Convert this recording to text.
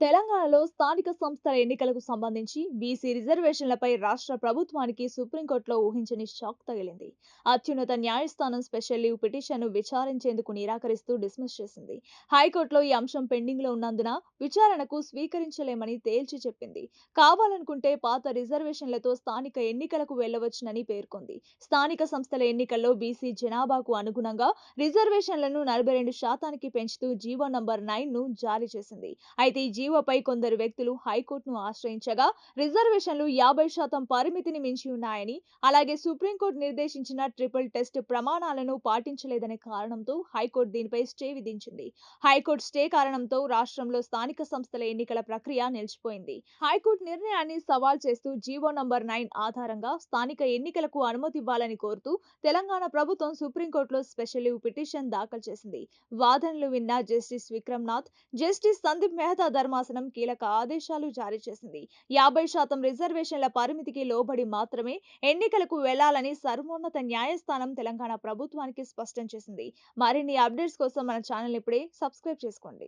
తెలంగాణలో స్థానిక సంస్థల ఎన్నికలకు సంబంధించి బీసీ రిజర్వేషన్లపై రాష్ట్ర ప్రభుత్వానికి సుప్రీంకోర్టులో ఊహించని షాక్ తగిలింది. అత్యున్నత న్యాయస్థానం స్పెషల్ లీవ్ పిటిషన్ను విచారించేందుకు నిరాకరిస్తూ డిస్మిస్ చేసింది. హైకోర్టులో ఈ అంశం పెండింగ్లో ఉన్నందున విచారణకు స్వీకరించలేమని తేల్చి చెప్పింది. కావాలనుకుంటే పాత రిజర్వేషన్లతో స్థానిక ఎన్నికలకు వెళ్ళవచ్చునని పేర్కొంది. స్థానిక సంస్థల ఎన్నికల్లో బీసీ జనాభాకు అనుగుణంగా రిజర్వేషన్లను నలభై రెండు శాతానికి పెంచుతూ జీవో నంబర్ నైన్ను జారీ చేసింది. అయితే ఈ జీవోపై కొందరు వ్యక్తులు హైకోర్టును ఆశ్రయించగా రిజర్వేషన్లు యాభై శాతం పరిమితిని మించి ఉన్నాయని అలాగే సుప్రీంకోర్టు నిర్దేశించిన ట్రిపుల్ టెస్ట్ ప్రమాణాలను పాటించలేదనే కారణంతో హైకోర్టు దీనిపై స్టే విధించింది. హైకోర్టు స్టే కారణంతో రాష్ట్రంలో స్థానిక సంస్థల ఎన్నికల ప్రక్రియ నిలిచిపోయింది. హైకోర్టు నిర్ణయాన్ని సవాల్ చేస్తూ జీవో నంబర్ నైన్ ఆధారంగా స్థానిక ఎన్నికలకు అనుమతి ఇవ్వాలని కోరుతూ తెలంగాణ ప్రభుత్వం సుప్రీంకోర్టులో స్పెషల్ లీవ్ పిటిషన్ దాఖలు చేసింది. వాదనలు విన్న జస్టిస్ విక్రమ్నాథ్ జస్టిస్ సందీప్ మెహతా ధర్మ ధర్మాసనం కీలక ఆదేశాలు జారీ చేసింది. యాభై శాతం రిజర్వేషన్ల పరిమితికి లోబడి మాత్రమే ఎన్నికలకు వెళ్ళాలని సర్వోన్నత న్యాయస్థానం తెలంగాణ ప్రభుత్వానికి స్పష్టం చేసింది. మరిన్ని అప్డేట్స్ కోసం మన ఛానల్ ఇప్పుడే సబ్స్క్రైబ్ చేసుకోండి.